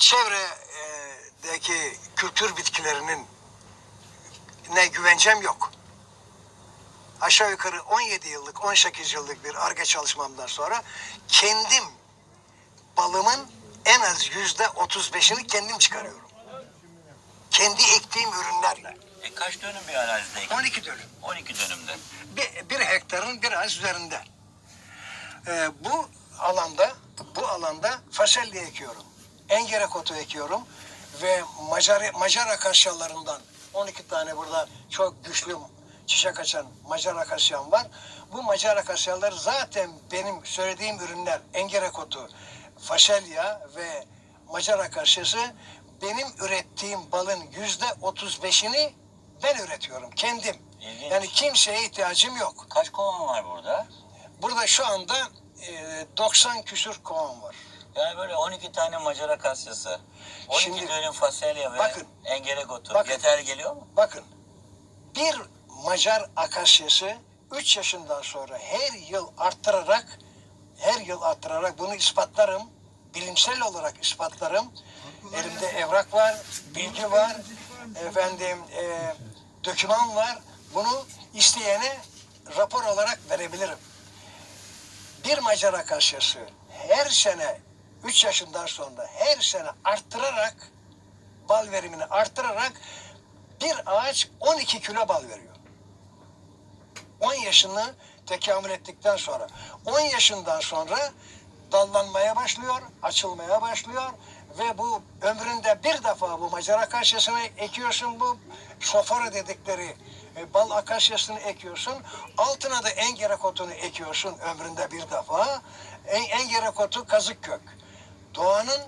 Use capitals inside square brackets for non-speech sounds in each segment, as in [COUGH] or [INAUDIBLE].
çevredeki kültür bitkilerinin ne güvencem yok. Aşağı yukarı 17 yıllık, 18 yıllık bir ARGE çalışmamdan sonra kendim balımın en az yüzde 35'ini kendim çıkarıyorum. Kendi ektiğim ürünlerle. E, kaç dönüm bir arazide? 12 dönüm. 12 dönümde. bir, bir hektarın biraz üzerinde. Ee, bu alanda bu alanda fasulye ekiyorum. Engere kotu ekiyorum ve Macar Macar akasyalarından 12 tane burada çok güçlü çiçek açan Macar akasyam var. Bu Macar akasyalar zaten benim söylediğim ürünler engere kotu, fasulye ve Macar akasyası benim ürettiğim balın yüzde 35'ini ben üretiyorum kendim. İlginç. Yani kimseye ihtiyacım yok. Kaç kovan var burada? Burada şu anda e, 90 küsür kovan var. Yani böyle 12 tane Macar akasyası, 12 Şimdi- dönüm fasulye ve Bakın. engere otu. Bakın. Yeterli geliyor mu? Bakın bir Macar akasyası 3 yaşından sonra her yıl arttırarak her yıl arttırarak bunu ispatlarım. Bilimsel olarak ispatlarım. Elimde evrak var, bilgi var, efendim e, doküman var. Bunu isteyene rapor olarak verebilirim. Bir Macar akasyası her sene 3 yaşından sonra her sene arttırarak bal verimini arttırarak bir ağaç 12 kilo bal veriyor. 10 yaşını tekamül ettikten sonra 10 yaşından sonra dallanmaya başlıyor, açılmaya başlıyor ve bu ömründe bir defa bu Macar akasyasını ekiyorsun bu sofara dedikleri e, bal akasyasını ekiyorsun. Altına da engere kotunu ekiyorsun ömründe bir defa. En, engere kotu kazık kök. Doğanın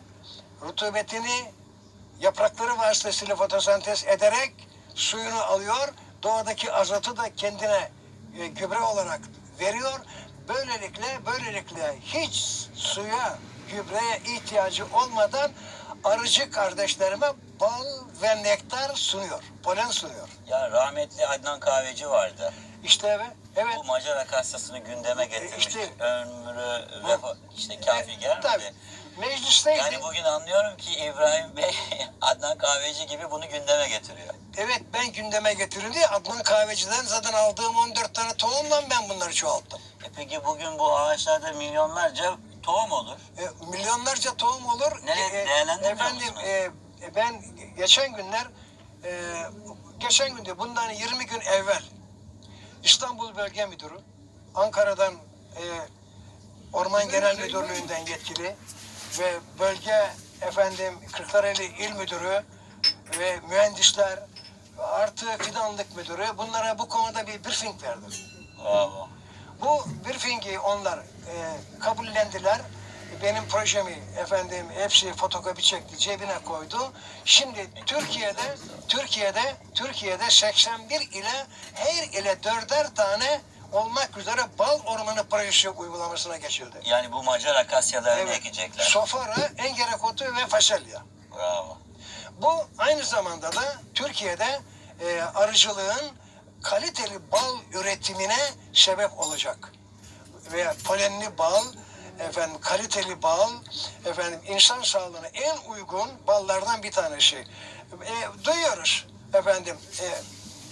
rutubetini yaprakları vasıtasıyla fotosentez ederek suyunu alıyor. Doğadaki azotu da kendine e, gübre olarak veriyor. Böylelikle böylelikle hiç suya, gübreye ihtiyacı olmadan arıcı kardeşlerime bal ve nektar sunuyor. Polen sunuyor. Ya rahmetli Adnan Kahveci vardı. İşte evet. Evet. Bu Macar akasyasını gündeme getirmiş. işte- Ömrü vefa, işte kafi gelmedi. Tabii. Meclisteydi. Yani bugün anlıyorum ki İbrahim Bey [LAUGHS] Adnan Kahveci gibi bunu gündeme getiriyor. Evet ben gündeme getirildi. Adnan Kahveci'den zaten aldığım 14 tane tohumla ben bunları çoğalttım. E peki bugün bu ağaçlarda milyonlarca tohum olur. E, milyonlarca tohum olur. Nereye E, e, değerlendirmiyor Efendim e, e, ben geçen günler e, geçen günde bundan 20 gün evvel İstanbul Bölge Müdürü Ankara'dan e, Orman Genel Müdürlüğü'nden yetkili ve bölge efendim Kırklareli İl Müdürü ve mühendisler artı fidanlık müdürü bunlara bu konuda bir briefing verdim. Bravo. Bu briefingi onlar e, kabullendiler. Benim projemi efendim hepsi fotokopi çekti, cebine koydu. Şimdi Türkiye'de Türkiye'de Türkiye'de 81 ile her ile dörder tane olmak üzere bal ormanı projesi uygulamasına geçildi. Yani bu Macar akasyalarını Evet. ekecekler. Sofara, engerekotu ve fasulye. Bravo. Bu aynı zamanda da Türkiye'de e, arıcılığın kaliteli bal üretimine sebep olacak. Ve polenli bal, efendim kaliteli bal, efendim insan sağlığına en uygun ballardan bir tanesi. E, duyuyoruz efendim e,